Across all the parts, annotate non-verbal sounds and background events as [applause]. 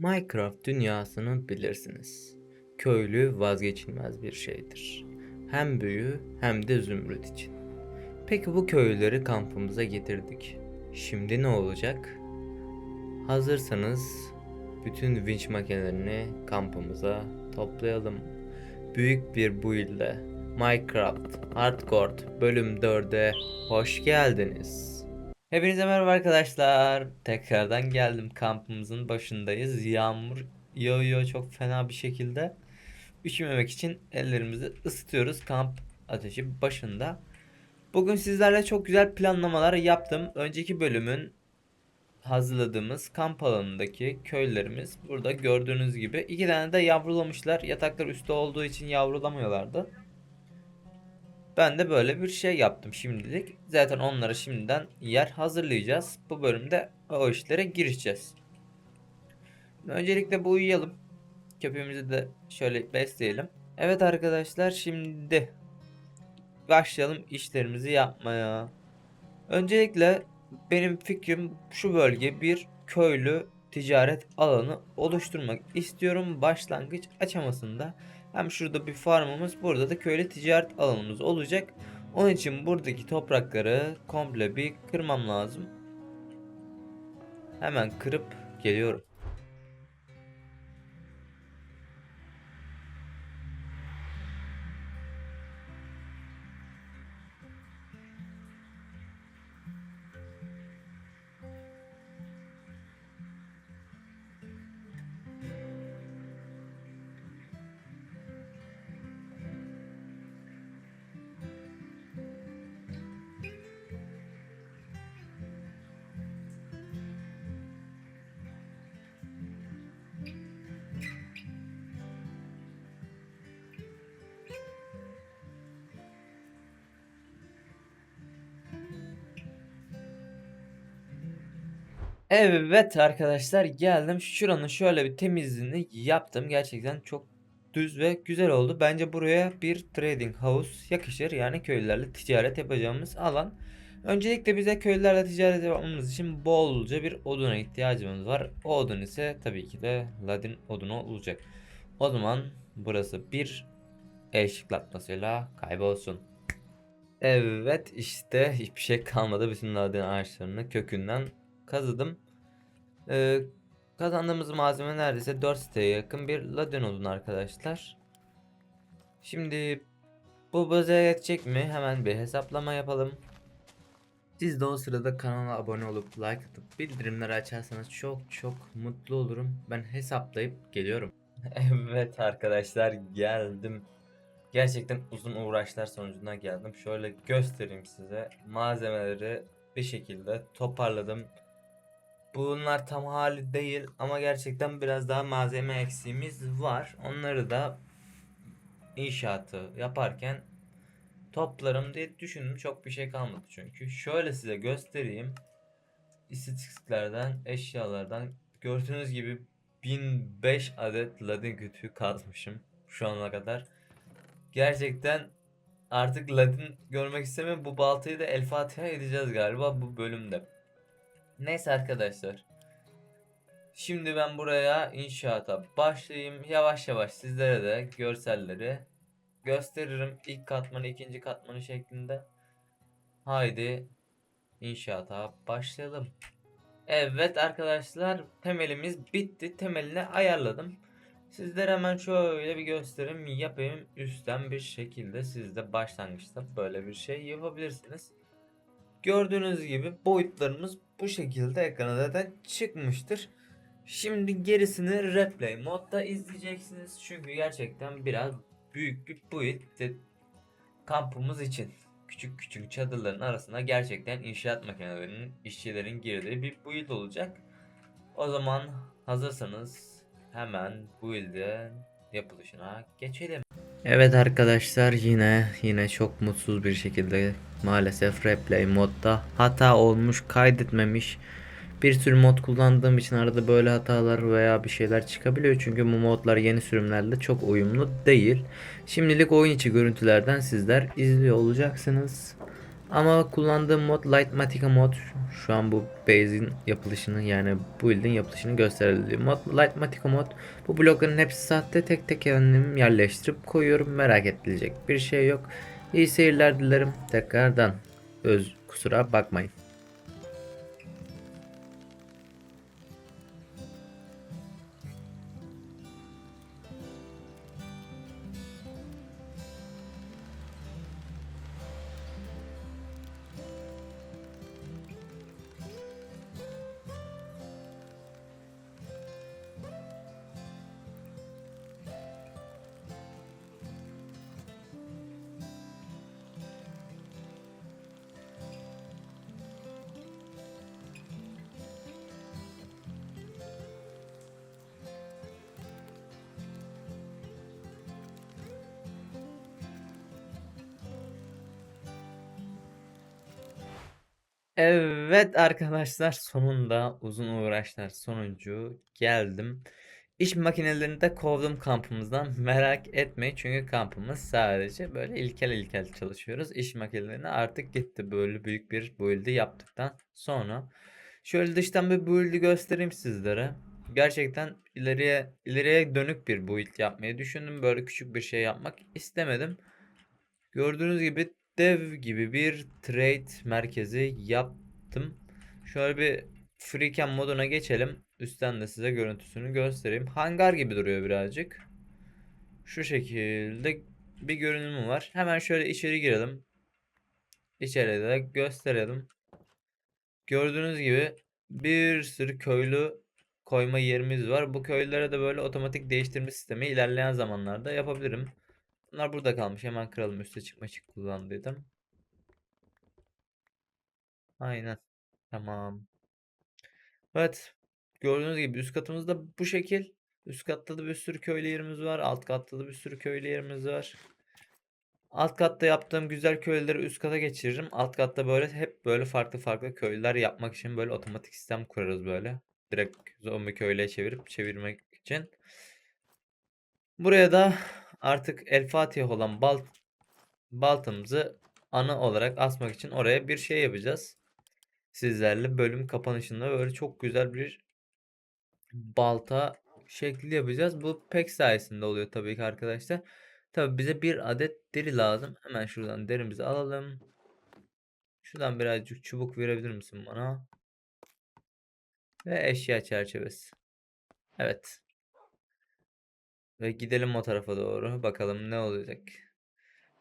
Minecraft dünyasını bilirsiniz. Köylü vazgeçilmez bir şeydir. Hem büyü hem de zümrüt için. Peki bu köylüleri kampımıza getirdik. Şimdi ne olacak? Hazırsanız bütün vinç makinelerini kampımıza toplayalım. Büyük bir build Minecraft Hardcore bölüm 4'e hoş geldiniz. Hepinize merhaba arkadaşlar. Tekrardan geldim. Kampımızın başındayız. Yağmur yağıyor çok fena bir şekilde. Üşümemek için ellerimizi ısıtıyoruz kamp ateşi başında. Bugün sizlerle çok güzel planlamalar yaptım. Önceki bölümün hazırladığımız kamp alanındaki köylerimiz burada gördüğünüz gibi iki tane de yavrulamışlar. Yataklar üstte olduğu için yavrulamıyorlardı. Ben de böyle bir şey yaptım şimdilik. Zaten onlara şimdiden yer hazırlayacağız. Bu bölümde o işlere girişeceğiz. Öncelikle bu uyuyalım. Köpeğimizi de şöyle besleyelim. Evet arkadaşlar şimdi başlayalım işlerimizi yapmaya. Öncelikle benim fikrim şu bölge bir köylü ticaret alanı oluşturmak istiyorum başlangıç aşamasında. Hem şurada bir farmımız, burada da köylü ticaret alanımız olacak. Onun için buradaki toprakları komple bir kırmam lazım. Hemen kırıp geliyorum. Evet arkadaşlar geldim. Şuranın şöyle bir temizliğini yaptım. Gerçekten çok düz ve güzel oldu. Bence buraya bir trading house yakışır. Yani köylülerle ticaret yapacağımız alan. Öncelikle bize köylülerle ticaret yapmamız için bolca bir oduna ihtiyacımız var. O odun ise tabii ki de ladin odunu olacak. O zaman burası bir el şıklatmasıyla kaybolsun. Evet işte hiçbir şey kalmadı. Bütün ladin ağaçlarını kökünden kazıdım. Ee, kazandığımız malzeme neredeyse 4 siteye yakın bir ladin odun arkadaşlar. Şimdi bu bize yetecek mi? Hemen bir hesaplama yapalım. Siz de o sırada kanala abone olup like atıp bildirimleri açarsanız çok çok mutlu olurum. Ben hesaplayıp geliyorum. [laughs] evet arkadaşlar geldim. Gerçekten uzun uğraşlar sonucunda geldim. Şöyle göstereyim size. Malzemeleri bir şekilde toparladım. Bunlar tam hali değil ama gerçekten biraz daha malzeme eksiğimiz var. Onları da inşaatı yaparken toplarım diye düşündüm. Çok bir şey kalmadı çünkü. Şöyle size göstereyim. İstatistiklerden, eşyalardan gördüğünüz gibi 1005 adet ladin kütüğü kazmışım şu ana kadar. Gerçekten artık ladin görmek istemiyorum. Bu baltayı da El Fatiha edeceğiz galiba bu bölümde. Neyse arkadaşlar. Şimdi ben buraya inşaata başlayayım. Yavaş yavaş sizlere de görselleri gösteririm. İlk katmanı, ikinci katmanı şeklinde. Haydi inşaata başlayalım. Evet arkadaşlar temelimiz bitti. Temelini ayarladım. Sizlere hemen şöyle bir gösterim yapayım. Üstten bir şekilde siz de başlangıçta böyle bir şey yapabilirsiniz. Gördüğünüz gibi boyutlarımız bu şekilde ekrana zaten çıkmıştır. Şimdi gerisini replay modda izleyeceksiniz. Çünkü gerçekten biraz büyük bir build kampımız için. Küçük küçük çadırların arasında gerçekten inşaat makinelerinin, işçilerin girdiği bir build olacak. O zaman hazırsanız hemen build'in yapılışına geçelim. Evet arkadaşlar yine yine çok mutsuz bir şekilde maalesef replay modda hata olmuş kaydetmemiş. Bir sürü mod kullandığım için arada böyle hatalar veya bir şeyler çıkabiliyor. Çünkü bu modlar yeni sürümlerle çok uyumlu değil. Şimdilik oyun içi görüntülerden sizler izliyor olacaksınız. Ama kullandığım mod Lightmatica mod. Şu an bu base'in yapılışını yani build'in yapılışını gösterildiği mod Lightmatica mod. Bu blokların hepsi sahte tek tek kendim yerleştirip koyuyorum. Merak edilecek bir şey yok. İyi seyirler dilerim tekrardan. Öz kusura bakmayın. Evet arkadaşlar sonunda uzun uğraşlar sonucu geldim. İş makinelerini de kovdum kampımızdan. Merak etmeyin çünkü kampımız sadece böyle ilkel ilkel çalışıyoruz. İş makinelerini artık gitti böyle büyük bir build'i yaptıktan sonra. Şöyle dıştan bir build'i göstereyim sizlere. Gerçekten ileriye ileriye dönük bir build yapmayı düşündüm. Böyle küçük bir şey yapmak istemedim. Gördüğünüz gibi dev gibi bir trade merkezi yaptım. Şöyle bir freecam moduna geçelim. Üstten de size görüntüsünü göstereyim. Hangar gibi duruyor birazcık. Şu şekilde bir görünümü var. Hemen şöyle içeri girelim. İçeride de gösterelim. Gördüğünüz gibi bir sürü köylü koyma yerimiz var. Bu köylere de böyle otomatik değiştirme sistemi ilerleyen zamanlarda yapabilirim. Bunlar burada kalmış. Hemen kıralım. Üste çıkma çık kullandıydım. Aynen. Tamam. Evet. Gördüğünüz gibi üst katımız da bu şekil. Üst katta da bir sürü köylü yerimiz var. Alt katta da bir sürü köylü yerimiz var. Alt katta yaptığım güzel köyleri üst kata geçiririm. Alt katta böyle hep böyle farklı farklı köyler yapmak için böyle otomatik sistem kurarız böyle. Direkt zombi köylüye çevirip çevirmek için. Buraya da artık El Fatiha olan balt baltamızı ana olarak asmak için oraya bir şey yapacağız. Sizlerle bölüm kapanışında böyle çok güzel bir balta şekli yapacağız. Bu pek sayesinde oluyor tabii ki arkadaşlar. Tabii bize bir adet deri lazım. Hemen şuradan derimizi alalım. Şuradan birazcık çubuk verebilir misin bana? Ve eşya çerçevesi. Evet. Ve gidelim o tarafa doğru. Bakalım ne olacak.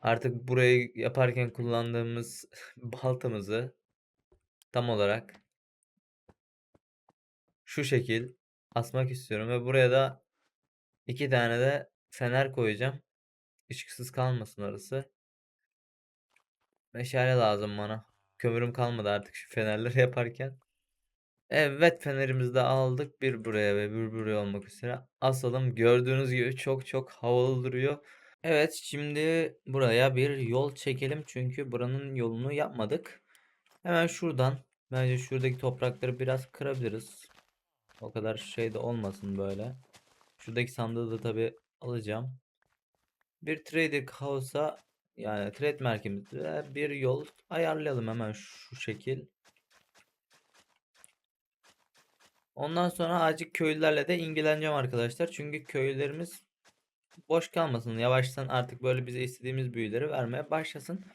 Artık burayı yaparken kullandığımız [laughs] baltamızı tam olarak şu şekil asmak istiyorum ve buraya da iki tane de fener koyacağım. Işıksız kalmasın orası. Meşale lazım bana. Kömürüm kalmadı artık şu fenerleri [laughs] yaparken. Evet fenerimizi de aldık. Bir buraya ve bir buraya olmak üzere. Asalım. Gördüğünüz gibi çok çok havalı duruyor. Evet şimdi buraya bir yol çekelim. Çünkü buranın yolunu yapmadık. Hemen şuradan. Bence şuradaki toprakları biraz kırabiliriz. O kadar şey de olmasın böyle. Şuradaki sandığı da tabi alacağım. Bir trader house'a yani trade merkezimize bir yol ayarlayalım hemen şu şekil. Ondan sonra azıcık köylülerle de ilgileneceğim arkadaşlar. Çünkü köylülerimiz boş kalmasın. Yavaştan artık böyle bize istediğimiz büyüleri vermeye başlasın.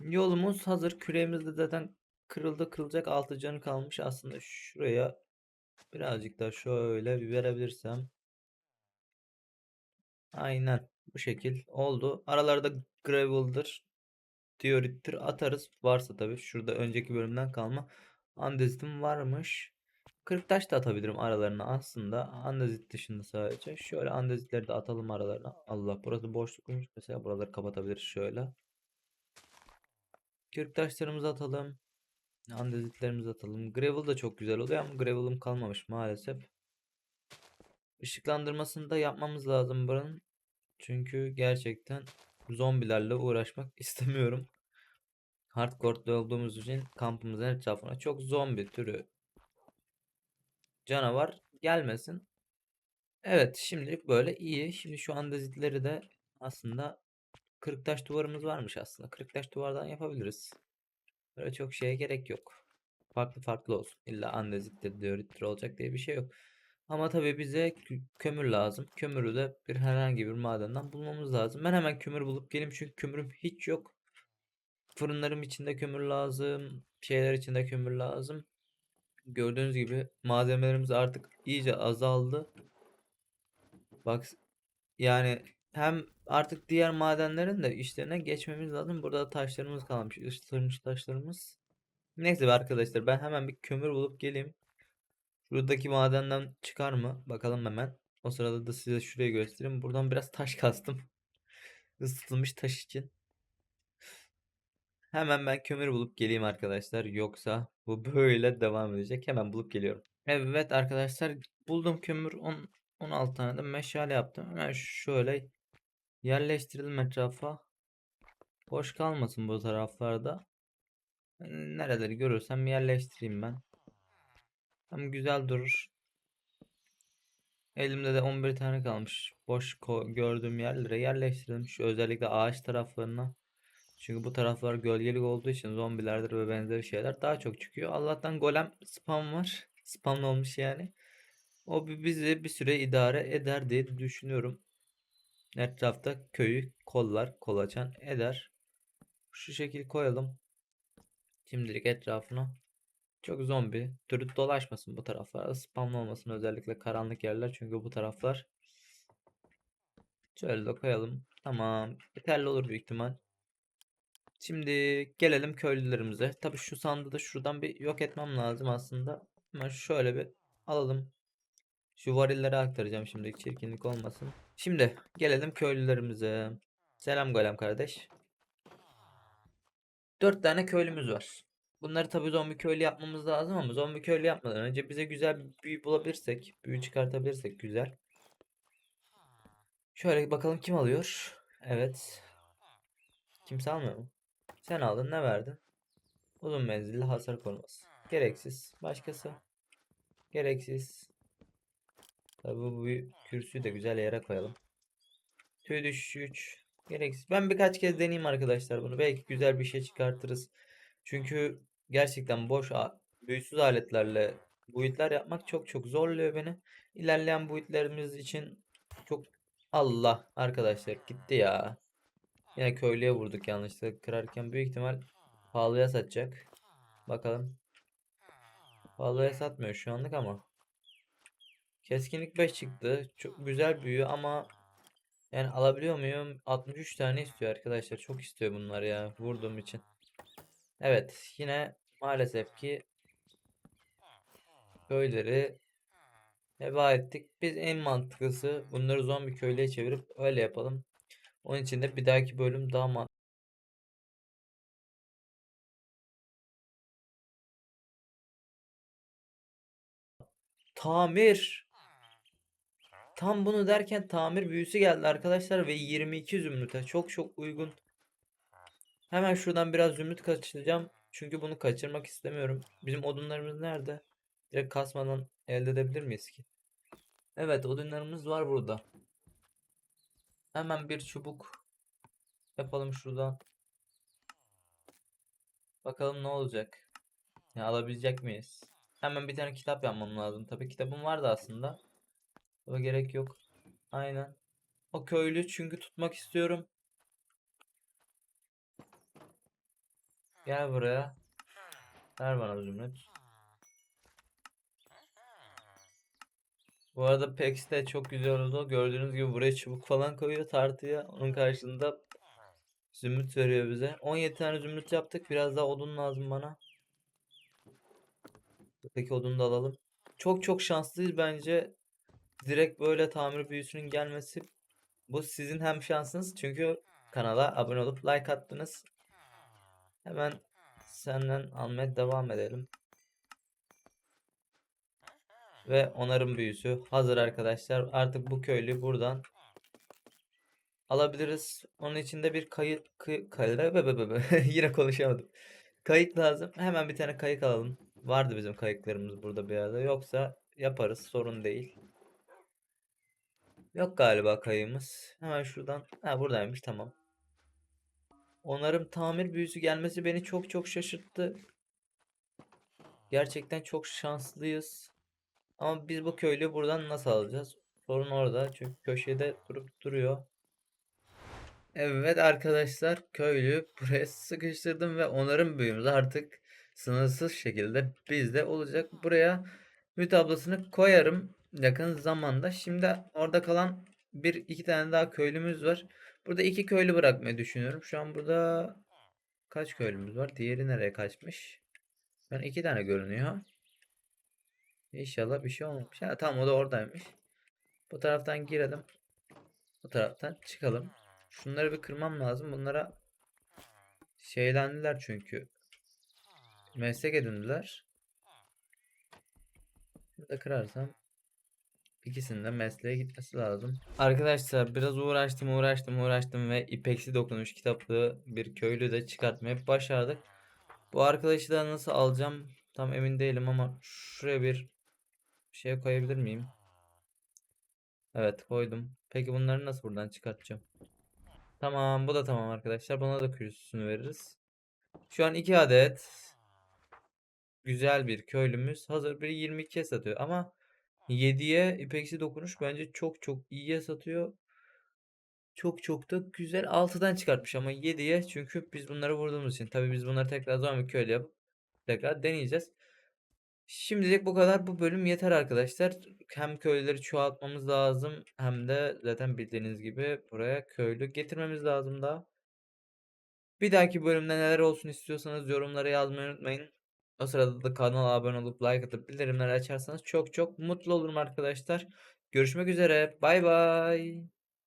Yolumuz hazır. Küreğimiz de zaten kırıldı kırılacak. Altı canı kalmış. Aslında şuraya birazcık da şöyle bir verebilirsem. Aynen bu şekil oldu. Aralarda gravel'dır. Diorit'tir atarız. Varsa tabii. Şurada önceki bölümden kalma. Andezitim varmış. 40 taş da atabilirim aralarına aslında. Andezit dışında sadece. Şöyle andezitleri de atalım aralarına. Allah burası boşlukmuş. Mesela buraları kapatabiliriz şöyle. 40 taşlarımızı atalım. Andezitlerimizi atalım. Gravel da çok güzel oluyor ama gravel'ım kalmamış maalesef. Işıklandırmasını da yapmamız lazım buranın. Çünkü gerçekten zombilerle uğraşmak [laughs] istemiyorum. Hardcore'da olduğumuz için kampımızın etrafına çok zombi türü canavar gelmesin. Evet şimdilik böyle iyi. Şimdi şu andezitleri de aslında kırık taş duvarımız varmış aslında. Kırık taş duvardan yapabiliriz. Böyle çok şeye gerek yok. Farklı farklı olsun. İlla andezittir, diorittir olacak diye bir şey yok. Ama tabii bize kömür lazım. Kömürü de bir herhangi bir madenden bulmamız lazım. Ben hemen kömür bulup geleyim çünkü kömürüm hiç yok. Fırınlarım içinde kömür lazım. Şeyler içinde kömür lazım. Gördüğünüz gibi malzemelerimiz artık iyice azaldı. Bak yani hem artık diğer madenlerin de işlerine geçmemiz lazım. Burada taşlarımız kalmış. Isıtılmış taşlarımız. Neyse be arkadaşlar ben hemen bir kömür bulup geleyim. Buradaki madenden çıkar mı? Bakalım hemen. O sırada da size şurayı göstereyim. Buradan biraz taş kastım. [laughs] Isıtılmış taş için. Hemen ben kömür bulup geleyim arkadaşlar. Yoksa bu böyle devam edecek. Hemen bulup geliyorum. Evet arkadaşlar buldum kömür. 10, 16 tane de meşale yaptım. Hemen şöyle yerleştirelim etrafa. Boş kalmasın bu taraflarda. Nereleri görürsem yerleştireyim ben. Hem güzel durur. Elimde de 11 tane kalmış. Boş gördüğüm yerlere yerleştirdim. Şu özellikle ağaç taraflarına. Çünkü bu taraflar gölgelik olduğu için zombilerdir ve benzeri şeyler daha çok çıkıyor. Allah'tan golem spam var. [laughs] Spam olmuş yani. O bi- bizi bir süre idare eder diye düşünüyorum. Etrafta köyü kollar, kolaçan eder. Şu şekil koyalım. Şimdilik etrafına çok zombi türü dolaşmasın bu taraflarda. Spamlı olmasın özellikle karanlık yerler. Çünkü bu taraflar şöyle de koyalım. Tamam. Yeterli olur büyük ihtimal. Şimdi gelelim köylülerimize. Tabii şu sandığı da şuradan bir yok etmem lazım aslında. Hemen şöyle bir alalım. Şu varilleri aktaracağım şimdi çirkinlik olmasın. Şimdi gelelim köylülerimize. Selam Golem kardeş. 4 tane köylümüz var. Bunları tabii zombi köylü yapmamız lazım ama zombi köylü yapmadan önce bize güzel bir büyü bulabilirsek, büyü çıkartabilirsek güzel. Şöyle bakalım kim alıyor? Evet. Kimse almıyor mu? Sen aldın ne verdin? Uzun menzilli hasar koruması. Gereksiz. Başkası. Gereksiz. Tabii bu kürsüyü de güzel yere koyalım. Tüy düşüşü 3. Gereksiz. Ben birkaç kez deneyeyim arkadaşlar bunu. Belki güzel bir şey çıkartırız. Çünkü gerçekten boş büyüsüz aletlerle boyutlar yapmak çok çok zorluyor beni. İlerleyen boyutlarımız için çok Allah arkadaşlar gitti ya. Yine köylüye vurduk yanlışlıkla kırarken büyük ihtimal pahalıya satacak. Bakalım. Pahalıya satmıyor şu anlık ama. Keskinlik 5 çıktı. Çok güzel büyü ama yani alabiliyor muyum? 63 tane istiyor arkadaşlar. Çok istiyor bunlar ya vurduğum için. Evet yine maalesef ki köyleri heba ettik. Biz en mantıklısı bunları zombi köylüye çevirip öyle yapalım. Onun için de bir dahaki bölüm daha man Tamir. Tam bunu derken tamir büyüsü geldi arkadaşlar ve 22 zümrüte çok çok uygun. Hemen şuradan biraz zümrüt kaçıracağım. Çünkü bunu kaçırmak istemiyorum. Bizim odunlarımız nerede? Direkt kasmadan elde edebilir miyiz ki? Evet odunlarımız var burada. Hemen bir çubuk yapalım şuradan. Bakalım ne olacak. Ya alabilecek miyiz? Hemen bir tane kitap yapmam lazım. Tabii kitabım vardı aslında. Ama gerek yok. Aynen. O köylü çünkü tutmak istiyorum. Gel buraya. Ver bana zümrüt. Bu arada Pex de çok güzel oldu. Gördüğünüz gibi buraya çubuk falan koyuyor tartıya. Onun karşılığında zümrüt veriyor bize. 17 tane zümrüt yaptık. Biraz daha odun lazım bana. Peki odunu da alalım. Çok çok şanslıyız bence. Direkt böyle tamir büyüsünün gelmesi. Bu sizin hem şansınız çünkü kanala abone olup like attınız. Hemen senden almaya devam edelim. Ve onarım büyüsü hazır arkadaşlar. Artık bu köylü buradan alabiliriz. Onun için de bir kayıt kay, kay- be- be- be- be. [laughs] yine konuşamadım. Kayık lazım. Hemen bir tane kayık alalım. Vardı bizim kayıklarımız burada bir yerde. Yoksa yaparız. Sorun değil. Yok galiba kayığımız. Hemen şuradan. Ha buradaymış tamam. onarım tamir büyüsü gelmesi beni çok çok şaşırttı. Gerçekten çok şanslıyız. Ama biz bu köylüyü buradan nasıl alacağız? Sorun orada. Çünkü köşede durup duruyor. Evet arkadaşlar köylüyü buraya sıkıştırdım ve onarım büyüğümüz artık sınırsız şekilde bizde olacak. Buraya müt ablasını koyarım yakın zamanda. Şimdi orada kalan bir iki tane daha köylümüz var. Burada iki köylü bırakmayı düşünüyorum. Şu an burada kaç köylümüz var? Diğeri nereye kaçmış? Ben iki tane görünüyor. İnşallah bir şey olmamış. Ha, tamam o da oradaymış. Bu taraftan girelim. Bu taraftan çıkalım. Şunları bir kırmam lazım. Bunlara şeylendiler çünkü. Meslek edindiler. Burada kırarsam ikisinin de mesleğe gitmesi lazım. Arkadaşlar biraz uğraştım uğraştım uğraştım ve İpeksi Dokunuş kitaplığı bir köylü de çıkartmayı başardık. Bu arkadaşı da nasıl alacağım tam emin değilim ama şuraya bir şey koyabilir miyim? Evet koydum. Peki bunları nasıl buradan çıkartacağım? Tamam bu da tamam arkadaşlar. Buna da kürsüsünü veririz. Şu an 2 adet güzel bir köylümüz hazır. Biri 22'ye satıyor ama 7'ye ipeksi dokunuş bence çok çok iyiye satıyor. Çok çok da güzel. 6'dan çıkartmış ama 7'ye çünkü biz bunları vurduğumuz için. Tabii biz bunları tekrar zombi köylü yapıp tekrar deneyeceğiz. Şimdilik bu kadar. Bu bölüm yeter arkadaşlar. Hem köylüleri çoğaltmamız lazım hem de zaten bildiğiniz gibi buraya köylü getirmemiz lazım daha. Bir dahaki bölümde neler olsun istiyorsanız yorumlara yazmayı unutmayın. O sırada da kanala abone olup like atıp bildirimleri açarsanız çok çok mutlu olurum arkadaşlar. Görüşmek üzere. Bay bay.